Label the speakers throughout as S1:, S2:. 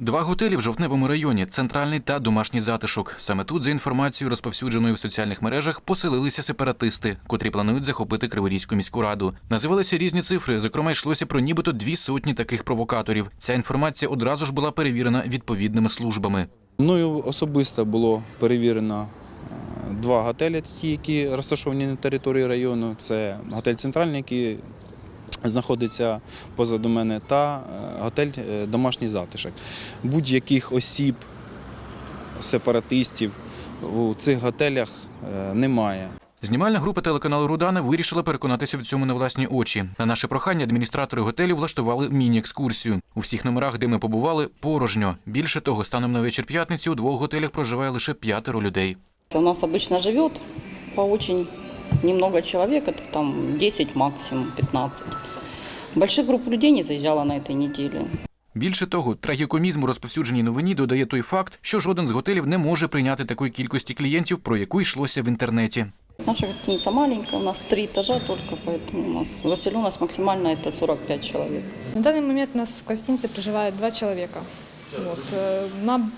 S1: Два готелі в жовтневому районі центральний та домашній затишок. Саме тут, за інформацією, розповсюдженою в соціальних мережах, поселилися сепаратисти, котрі планують захопити Криворізьку міську раду. Називалися різні цифри. Зокрема, йшлося про нібито дві сотні таких провокаторів. Ця інформація одразу ж була перевірена відповідними службами.
S2: Мною особисто було перевірено е, два готелі, які розташовані на території району. Це готель Центральний, який знаходиться позаду мене, та е, готель е, Домашній затишок. Будь-яких осіб, сепаратистів у цих готелях е, немає.
S1: Знімальна група телеканалу Рудана вирішила переконатися в цьому на власні очі. На наше прохання адміністратори готелю влаштували міні-екскурсію. У всіх номерах, де ми побували, порожньо. Більше того, станом на вечір п'ятниці у двох готелях проживає лише п'ятеро людей.
S3: У нас обычно живет по очень немного человек, это там 10 максимум, 15. Больших групп людей не заезжала на этой неделе.
S1: Більше того, трагікомізм у розповсюдженій новині додає той факт, що жоден з готелів не може прийняти такої кількості клієнтів, про яку йшлося в інтернеті.
S3: Наша гостиница маленькая, у нас три этажа только, поэтому у нас заселенность максимально это 45 человек.
S4: На данный момент у нас в гостинице проживает два человека. Вот. э, Нам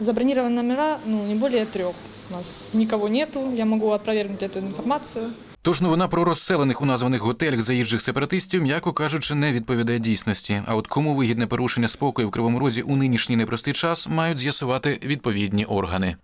S4: забронированы номера ну, не более трех. У нас никого нету, я могу опровергнуть эту информацию.
S1: Тож новина про розселених у названих готелях заїжджих сепаратистів, м'яко кажучи, не відповідає дійсності. А от кому вигідне порушення спокою в Кривому Розі у нинішній непростий час мають з'ясувати відповідні органи.